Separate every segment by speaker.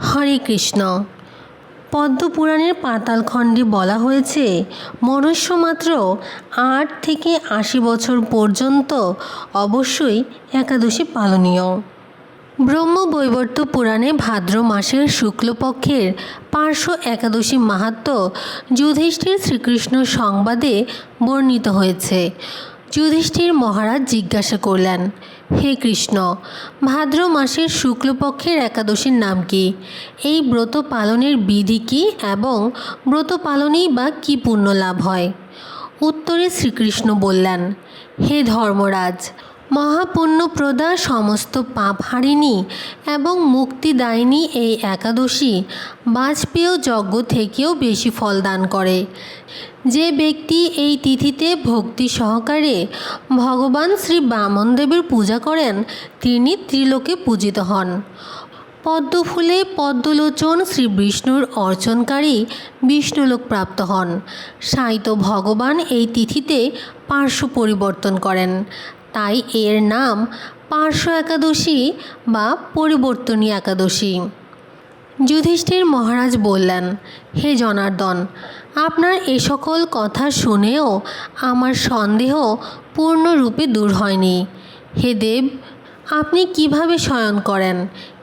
Speaker 1: হরে কৃষ্ণ। পদ্মপুরাণের পাতালখণ্ডে বলা হয়েছে, মনুষ্য মাত্র আট থেকে আশি বছর পর্যন্ত অবশ্যই একাদশী পালনীয়। ব্রহ্মবৈবর্ত পুরাণে ভাদ্র মাসের শুক্লপক্ষের পার্শ্ব একাদশী মাহাত্ম যুধিষ্ঠির শ্রীকৃষ্ণ সংবাদে বর্ণিত হয়েছে। যুধিষ্ঠির মহারাজ জিজ্ঞাসা করলেন, হে কৃষ্ণ, ভাদ্র মাসের শুক্লপক্ষের একাদশীর নাম কি? এই ব্রত পালনের বিধি কি এবং ব্রত পালনেই বা কী পুণ্য লাভ হয়? উত্তরে শ্রীকৃষ্ণ বললেন, হে ধর্মরাজ মহাপুণ্যপ্রদা সমস্ত পাপ হারিণী এবং মুক্তিদায়িনী এই একাদশী বাজপেয় যজ্ঞ থেকেও বেশি ফল দান করে। যে ব্যক্তি এই তিথিতে ভক্তি সহকারে ভগবান শ্রী বামনদেবের পূজা করেন, তিনি ত্রিলোকে পূজিত হন। পদ্মফুলে পদ্মলোচন শ্রী বিষ্ণুর অর্চনকারী বিষ্ণুলোক প্রাপ্ত হন। সাইত ভগবান এই তিথিতে পার্শ্ব পরিবর্তন করেন। তাই এর নাম পার্শ্ব একাদশী বা পরিবর্তনী একাদশী। যুধিষ্ঠির মহারাজ বললেন, হে জনার্দন, আপনার এ সকল কথা শুনেও আমার সন্দেহ পূর্ণরূপে দূর হয়নি। হে দেব, আপনি কীভাবে শয়ন করেন?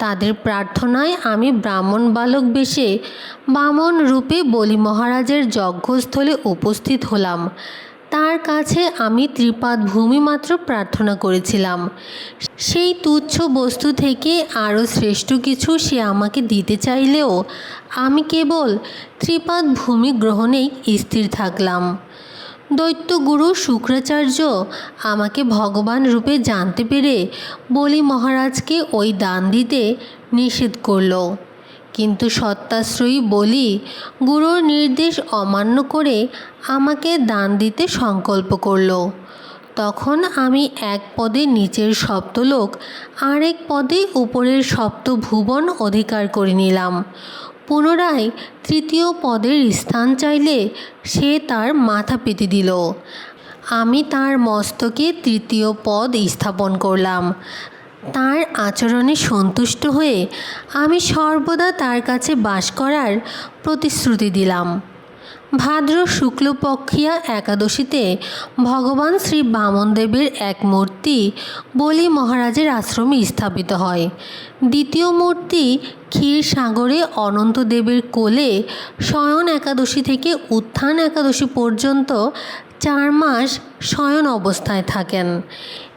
Speaker 1: তাদের প্রার্থনায় আমি ব্রাহ্মণ বালক বেশে বামন রূপে বলি মহারাজের যজ্ঞস্থলে উপস্থিত হলাম। তার কাছে আমি ত্রিপাদ ভূমি মাত্র প্রার্থনা করেছিলাম। সেই তুচ্ছ বস্তু থেকে আরও শ্রেষ্ঠ কিছু সে আমাকে দিতে চাইলেও আমি কেবল ত্রিপাদ ভূমি গ্রহণেই স্থির থাকলাম। দৈত্যগুরু শুক্রাচার্য আমাকে ভগবান রূপে জানতে পেরে বলি মহারাজকে ওই দান দিতে নিষেধ করল। কিন্তু সত্যাশ্রয়ী বলি, গুরুর নির্দেশ অমান্য করে আমাকে দান দিতে সংকল্প করল। তখন আমি এক পদে নিচের সপ্তলোক, আরেক পদে উপরের সপ্তভুবন অধিকার করে নিলাম। পুনরায় তৃতীয় পদের স্থান চাইলে সে তার মাথা পেতে দিল। আমি তার মস্তকে তৃতীয় পদ স্থাপন করলাম। তার আচরণে সন্তুষ্ট হয়ে আমি সর্বদা তার কাছে বাস করার প্রতিশ্রুতি দিলাম। ভাদ্র শুক্লপক্ষিয়া একাদশীতে ভগবান শ্রী বামনদেবের এক মূর্তি বলি মহারাজের আশ্রমে স্থাপিত হয়। দ্বিতীয় মূর্তি ক্ষীর সাগরে অনন্তদেবের কোলে শয়ন একাদশী থেকে উত্থান একাদশী পর্যন্ত চার মাস শয়ন অবস্থায় থাকেন।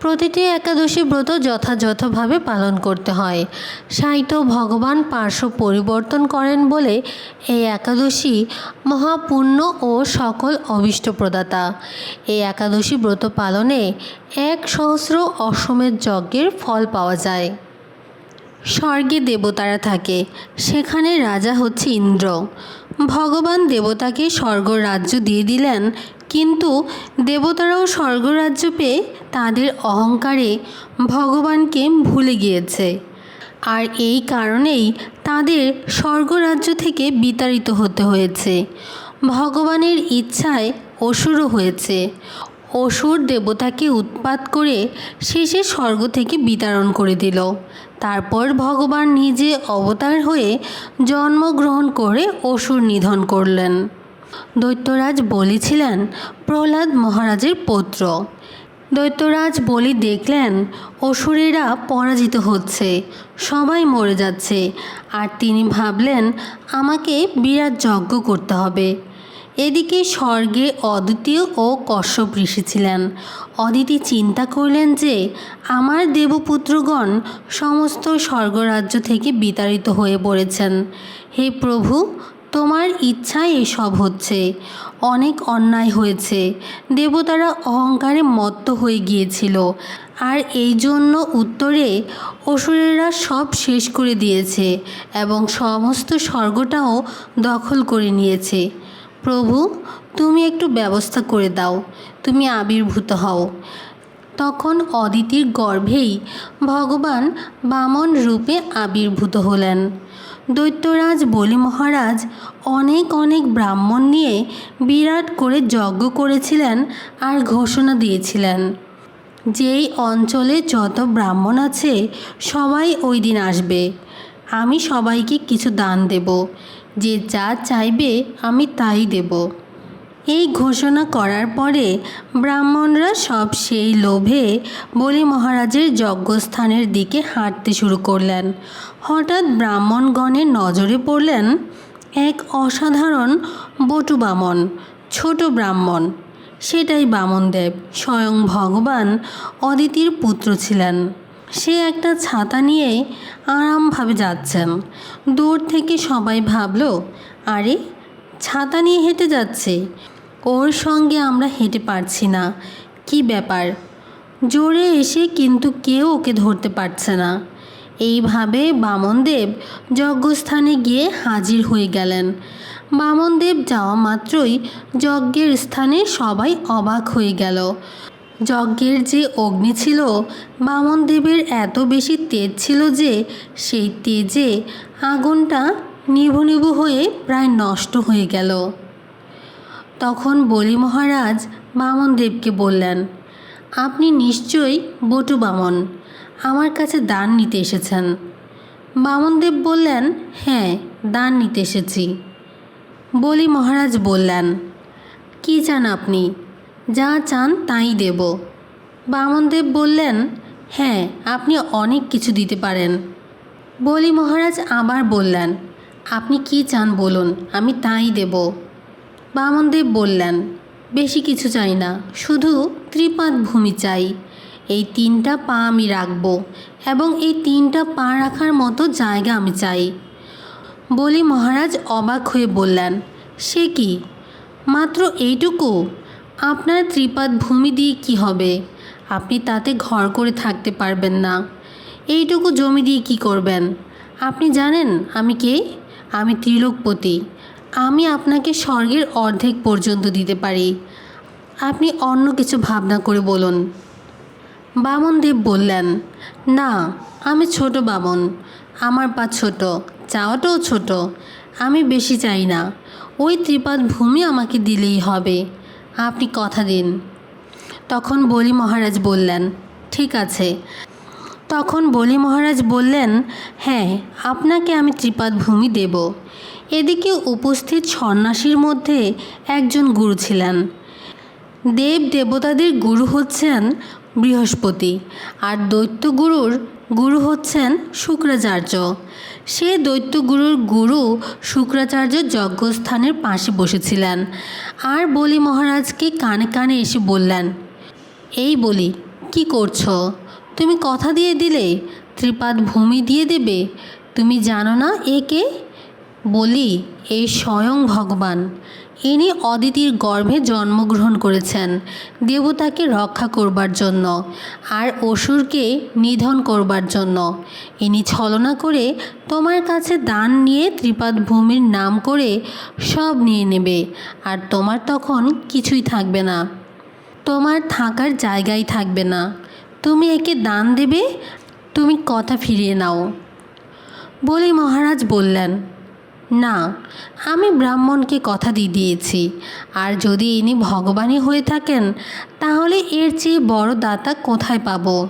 Speaker 1: প্রতিটি একাদশী ব্রত যথাযথভাবে পালন করতে হয়। সাহিত্য ভগবান পার্শ্ব পরিবর্তন করেন বলে এই একাদশী মহাপুণ্য ও সকল অভীষ্ট প্রদাতা। এই একাদশী ব্রত পালনে এক সহস্র অসমের যজ্ঞের ফল পাওয়া যায়। স্বর্গে দেবতারা থাকে, সেখানে রাজা হচ্ছে ইন্দ্র। ভগবান দেবতাকে স্বর্গ রাজ্য দিয়ে দিলেন কিন্তু দেবতারাও স্বর্গরাজ্য পেয়ে তাদের অহংকারে ভগবানকে ভুলে গিয়েছে। আর এই কারণেই তাদের স্বর্গরাজ্য থেকে বিতাড়িত হতে হয়েছে। ভগবানের ইচ্ছায় অসুরও হয়েছে। অসুর দেবতাকে উৎপাত করে শেষে স্বর্গ থেকে বিতরণ করে দিল। তারপর ভগবান নিজে অবতার হয়ে জন্মগ্রহণ করে অসুর নিধন করলেন। দৈত্যরাজ বলেছিলেন, প্রহ্লাদ মহারাজের পুত্র। দৈত্যরাজ বলি দেখলেন, অসুরেরা পরাজিত হচ্ছে, সবাই মরে যাচ্ছে। আর তিনি ভাবলেন, আমাকে বিরাট যজ্ঞ করতে হবে। এদিকে স্বর্গে অদ্বিতীয় ও কশ্যপ ঋষি ছিলেন। অদিতি চিন্তা করলেন যে, আমার দেবপুত্রগণ সমস্ত স্বর্গরাজ্য থেকে বিতাড়িত হয়ে পড়েছেন। হে প্রভু তোমার ইচ্ছায় এসব হচ্ছে। অনেক অন্যায় হয়েছে। দেবতারা অহংকারে মত্ত হয়ে গিয়েছিল। আর এই জন্য উত্তরে অসুরেরা সব শেষ করে দিয়েছে এবং সমস্ত স্বর্গটাও দখল করে নিয়েছে। প্রভু, তুমি একটু ব্যবস্থা করে দাও। তুমি আবির্ভূত হও। তখন অদিতির গর্ভেই ভগবান বামন রূপে আবির্ভূত হলেন। দৈত্যরাজ বলি মহারাজ অনেক অনেক ব্রাহ্মণ নিয়ে বিরাট করে যজ্ঞ করেছিলেন আর ঘোষণা দিয়েছিলেন। যেই অঞ্চলে যত ব্রাহ্মণ আছে সবাই ওই দিন আসবে। আমি সবাইকে কিছু দান দেব। যে যা চাইবে আমি তাই দেব। এই ঘোষণা করার পরে ব্রাহ্মণরা সব সেই লোভে বলি মহারাজের যজ্ঞস্থানের দিকে হাঁটতে শুরু করলেন। হঠাৎ ব্রাহ্মণগণের নজরে পড়লেন এক অসাধারণ বটু বামন, ছোট ব্রাহ্মণ। সেটাই বামনদেব, স্বয়ং ভগবান অদিতির পুত্র ছিলেন। সে একটা ছাতা নিয়ে আরামভাবে যাচ্ছেন। দূর থেকে সবাই ভাবল, আরে, ছাতা নিয়ে হেঁটে যাচ্ছে। ওর সঙ্গে আমরা হেঁটে পারছি না। কি ব্যাপার? জোরে এসে কিন্তু কেউ ওকে ধরতে পারছে না। এইভাবে বামনদেব যজ্ঞস্থানে গিয়ে হাজির হয়ে গেলেন। বামনদেব যাওয়া মাত্রই যজ্ঞের স্থানে সবাই অবাক হয়ে গেল। যজ্ঞের যে অগ্নি ছিল, বামনদেবের এত বেশি তেজ ছিল যে, সেই তেজে আগুনটা নিভু নিভু হয়ে প্রায় নষ্ট হয়ে গেল। তখন বলি মহারাজ বামনদেবকে বললেন, আপনি নিশ্চয়ই বটু বামন, আমার কাছে দান নিতে এসেছেন। বামনদেব বললেন হ্যাঁ দান নিতে এসেছি। বলি মহারাজ বললেন, কি চান আপনি? যা চান তাই দেব। বামনদেব বললেন হ্যাঁ আপনি অনেক কিছু দিতে পারেন। বলি মহারাজ আবার বললেন, আপনি কি চান বলুন, আমি তাই দেব। বামনদেব বললেন, বেশি কিছু চাই না, শুধু ত্রিপাদ ভূমি চাই। এই তিনটা পা আমি রাখব এবং এই তিনটা পা রাখার মতো জায়গা আমি চাই। বলি মহারাজ অবাক হয়ে বললেন, সে কি? মাত্র এইটুকু? আপনার ত্রিপাদ ভূমি দিয়ে কি হবে? আপনি তাতে ঘর করে থাকতে পারবেন না। এইটুকু জমি দিয়ে কি করবেন? আপনি জানেন আমি কে? আমি ত্রিলোকপতি। আমি আপনাকে স্বর্গের অর্ধেক পর্যন্ত দিতে পারি। আপনি অন্য কিছু ভাবনা করে বলুন। বামনদেব বললেন, না, আমি ছোট বামন। আমার পা ছোট, চাওয়াটাও ছোট। আমি বেশি চাই না। ওই ত্রিপাদ ভূমি আমাকে দিলেই হবে। আপনি কথা দিন। তখন বলি মহারাজ বললেন, ঠিক আছে। তখন বলি মহারাজ বললেন হ্যাঁ আপনাকে আমি ত্রিপাদ ভূমি দেব। এদিকে উপস্থিত সন্ন্যাসীর মধ্যে একজন গুরু ছিলেন। দেব দেবতাদের গুরু হচ্ছেন বৃহস্পতি আর দৈত্যগুরুর গুরু হচ্ছেন শুক্রাচার্য। সে দৈত্যগুরুর গুরু শুক্রাচার্য যজ্ঞস্থানের পাশে বসেছিলেন আর বলি মহারাজকে কানে কানে এসে বললেন, এই বলি, কি করছ? তুমি কথা দিয়ে দিলে, ত্রিপাদ ভূমি দিয়ে দেবে। তুমি জানো না একে বলি, এই স্বয়ং ভগবান, ইনি অদিতির গর্ভে জন্মগ্রহণ করেছেন, দেবতাকে রক্ষা করবার জন্য, আর অসুরকে নিধন করবার জন্য। ইনি ছলনা করে তোমার কাছে দান নিয়ে ত্রিপাদ ভূমির নাম করে সব নিয়ে নেবে, আর তোমার তখন কিছুই থাকবে না। তোমার থাকার জায়গাই থাকবে না। তুমি একে দান দেবে, তুমি কথা ফিরিয়ে নাও। বলি মহারাজ বললেন না, আমি ব্রাহ্মণকে কথা দিয়ে দিয়েছি। আর যদি ইনি ভগবানই হয়ে থাকেন, তাহলে এর চেয়ে বড় দাতা কোথায় পাবো?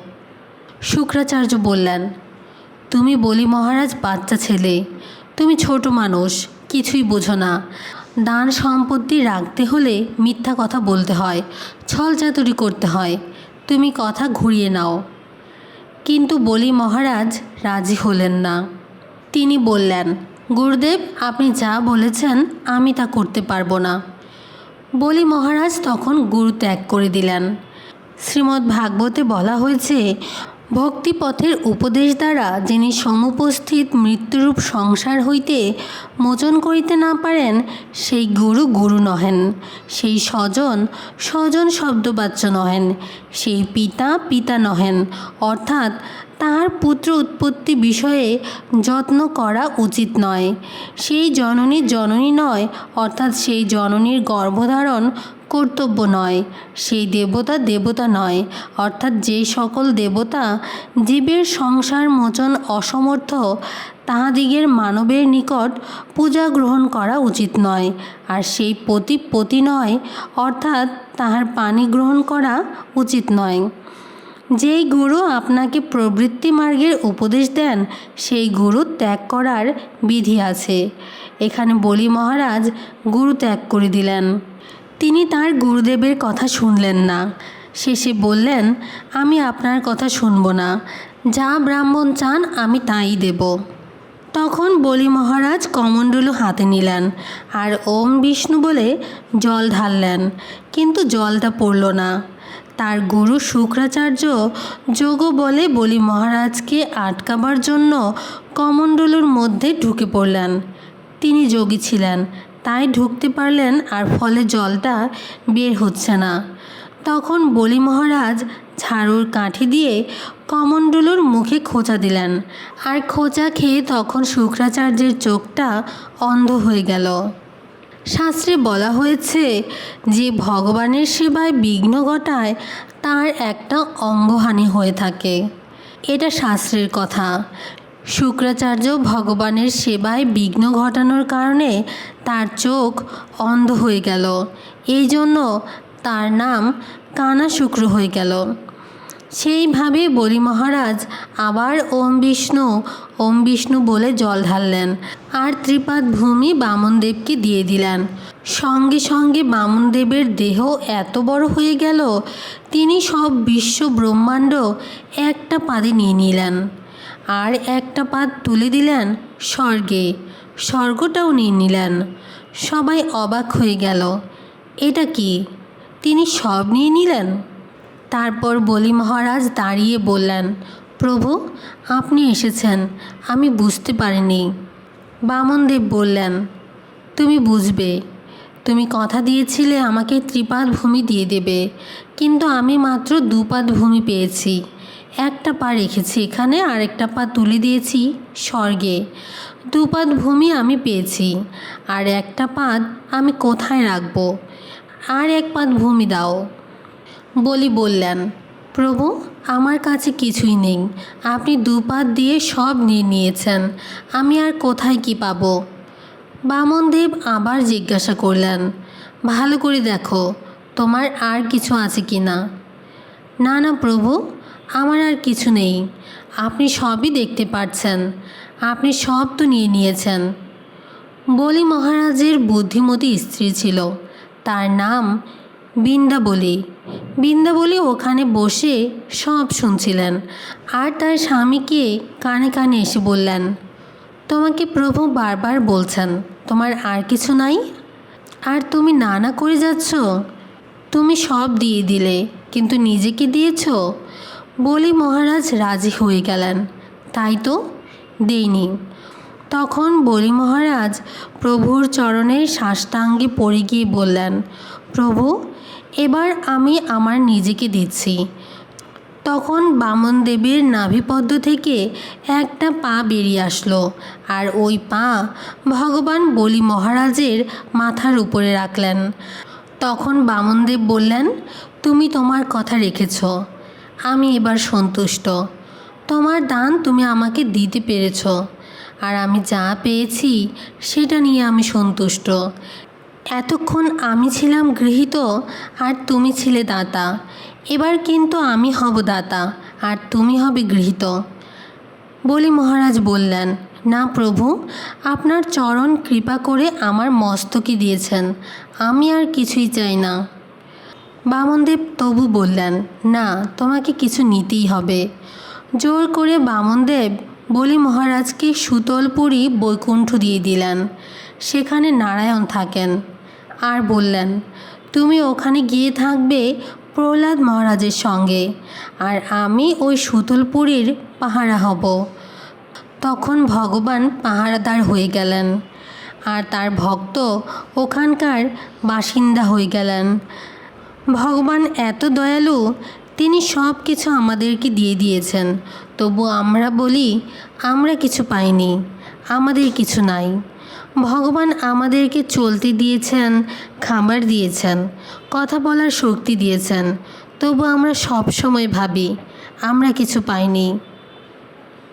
Speaker 1: শুক্রাচার্য বললেন, তুমি বলি মহারাজ বাচ্চা ছেলে, তুমি ছোট মানুষ, কিছুই বোঝো না। দান সম্পত্তি রাখতে হলে মিথ্যা কথা বলতে হয়, ছল চাতুরি করতে হয়, তুমি কথা ঘুরিয়ে নাও। কিন্তু বলি মহারাজ রাজি হলেন না। তিনি বললেন গুরুদেব, আপনি যা বলেছেন, আমি তা করতে পারব না। বলি মহারাজ তখন গুরু ত্যাগ করে দিলেন। শ্রীমদ্ ভাগবতে বলা হয়েছে, ভক্তিপথের উপদেশ দ্বারা যিনি সমুপস্থিত মৃত্যুরূপ সংসার হইতে মোচন করিতে না পারেন, সেই গুরু গুরু নহেন, সেই স্বজন স্বজন শব্দবাচ্য নহেন, সেই পিতা পিতা নহেন, অর্থাৎ তাহার পুত্র উৎপত্তি বিষয়ে যত্ন করা উচিত নয়। সেই জননী জননী নয়, অর্থাৎ সেই জননীর গর্ভধারণ কর্তব্য নয়। সেই দেবতা দেবতা নয়, অর্থাৎ যে সকল দেবতা জীবের সংসার মোচন অসমর্থ, তাহাদিগের মানবের নিকট পূজা গ্রহণ করা উচিত নয়। আর সেই পতি পতি নয়, অর্থাৎ তাহার পানি গ্রহণ করা উচিত নয়। যেই গুরু আপনাকে প্রবৃত্তি মার্গের উপদেশ দেন, সেই গুরু ত্যাগ করার বিধি আছে। এখানে বলি মহারাজ, গুরু ত্যাগ করে দিলেন। তিনি তার গুরুদেবের কথা শুনলেন না। শেষে বললেন, আমি আপনার কথা শুনব না। যা ব্রাহ্মণ চান, আমি তাই দেব। তখন বলি মহারাজ কমণ্ডলু হাতে নিলেন আর ওম বিষ্ণু বলে জল ঢাললেন, কিন্তু জলটা পড়ল না। তার গুরু শুক্রাচার্য যোগ বলে বলি মহারাজকে আটকাবার জন্য কমণ্ডলুর মধ্যে ঢুকে পড়লেন। তিনি যোগী ছিলেন, তাই ঢুকতে পারলেন আর ফলে জলটা বের হচ্ছে না। তখন বলি মহারাজ ঝাড়ুর কাঠি দিয়ে কমণ্ডলুর মুখে খোঁচা দিলেন আর খোঁচা খেয়ে তখন শুক্রাচার্যের চোখটা অন্ধ হয়ে গেল। শাস্ত্রে বলা হয়েছে যে ভগবানের সেবায় বিঘ্ন ঘটায় তার একটা অঙ্গহানি হয়ে থাকে। এটা শাস্ত্রের কথা। শুক্রাচার্য ভগবানের সেবায় বিঘ্ন ঘটানোর কারণে তার চোখ অন্ধ হয়ে গেল। এই জন্য তার নাম কানা শুক্র হয়ে গেল। সেইভাবে বলি মহারাজ, আবার ওম বিষ্ণু ওম বিষ্ণু বলে জল ঢাললেন আর ত্রিপাদ ভূমি বামনদেবকে দিয়ে দিলেন। সঙ্গে সঙ্গে বামনদেবের দেহ এত বড় হয়ে গেল, তিনি সব বিশ্ব ব্রহ্মাণ্ড একটা পাদে নিয়ে নিলেন আর একটা পাদ তুলে দিলেন স্বর্গে, স্বর্গটাও নিয়ে নিলেন। সবাই অবাক হয়ে গেল, এটা কি? তিনি সব নিয়ে নিলেন? তারপর বলি, মহারাজ দাঁড়িয়ে বললেন, প্রভু, আপনি এসেছেন, আমি বুঝতে পারিনি। বামনদেব বললেন, তুমি বুঝবে, তুমি কথা দিয়েছিলে আমাকে ত্রিপাদ ভূমি দিয়ে দেবে, কিন্তু আমি মাত্র দুপাদ ভূমি পেয়েছি। একটা পা রেখেছি এখানে আর একটা পা তুলে দিয়েছি স্বর্গে। দুপাদ ভূমি আমি পেয়েছি, আর একটা পাদ আমি কোথায় রাখব? আর এক পাদ ভূমি দাও। বলি বললেন, প্রভু, আমার কাছে কিছুই নেই। আপনি দুপাত দিয়ে সব নিয়ে নিয়েছেন। আমি আর কোথায় কি পাব? বামনদেব আবার জিজ্ঞাসা করলেন, ভালো করে দেখো, তোমার আর কিছু আছে কি না? না না, প্রভু, আমার আর কিছু নেই। আপনি সবই দেখতে পাচ্ছেন আপনি সব তো নিয়ে নিয়েছেন। বলি মহারাজের বুদ্ধিমতী স্ত্রী ছিল। তার নাম বৃন্দাবলী। বৃন্দাবলী ওখানে বসে সব শুনছিলেন। আর তার স্বামীকে কানে কানে এসে বললেন, তোমাকে প্রভু বারবার বলছেন, তোমার আর কিছু নাই? আর তুমি না না করে যাচ্ছ? তুমি সব দিয়ে দিলে, কিন্তু নিজেকে দিয়েছ? বলি মহারাজ রাজি হয়ে গেলেন। তাই তো, দেইনি। তখন বলি মহারাজ প্রভুর চরণে সাষ্টাঙ্গে পড়ে গিয়ে বললেন, প্রভু এবার আমি আমার নিজেকে দিচ্ছি। তখন বামন বামনদেবের নাভিপদ্ম থেকে একটা পা বেরিয়ে আসলো আর ওই পা ভগবান বলি মহারাজের মাথার উপরে রাখলেন। তখন বামনদেব বললেন, তুমি তোমার কথা রেখেছ। আমি এবার সন্তুষ্ট। তোমার দান তুমি আমাকে দিতে পেরেছ। আর আমি যা পেয়েছি সেটা নিয়ে আমি সন্তুষ্ট। এতক্ষণ আমি ছিলাম গৃহীত আর তুমি ছিলে দাতা। এবার কিন্তু আমি হব দাতা আর তুমি হবে গৃহীত। বলি মহারাজ বললেন, না প্রভু, আপনার চরণ কৃপা করে আমার মস্তকে দিয়েছেন, আমি আর কিছুই চাই না। বামনদেব তবু বললেন, না, তোমাকে কিছু নিতেই হবে। জোর করে বামনদেব বলি মহারাজকে সুতলপুরী বৈকুণ্ঠ দিয়ে দিলেন। সেখানে নারায়ণ থাকেন। আর বললেন, তুমি ওখানে গিয়ে থাকবে প্রহ্লাদ মহারাজের সঙ্গে, আর আমি ওই সুতলপুরীর পাহারা হব। তখন ভগবান পাহারাদার হয়ে গেলেন, আর তার ভক্ত ওখানকার বাসিন্দা হয়ে গেলেন। ভগবান এত দয়ালু, তিনি সব কিছু আমাদেরকে দিয়ে দিয়েছেন, তবু আমরা বলি, আমরা কিছু পাইনি, আমাদের কিছু নাই। ভগবান আমাদেরকে চলতে দিয়েছেন খামার দিয়েছেন, কথা বলার শক্তি দিয়েছেন। তবু আমরা সব সময় ভাবি, আমরা কিছু পাইনি।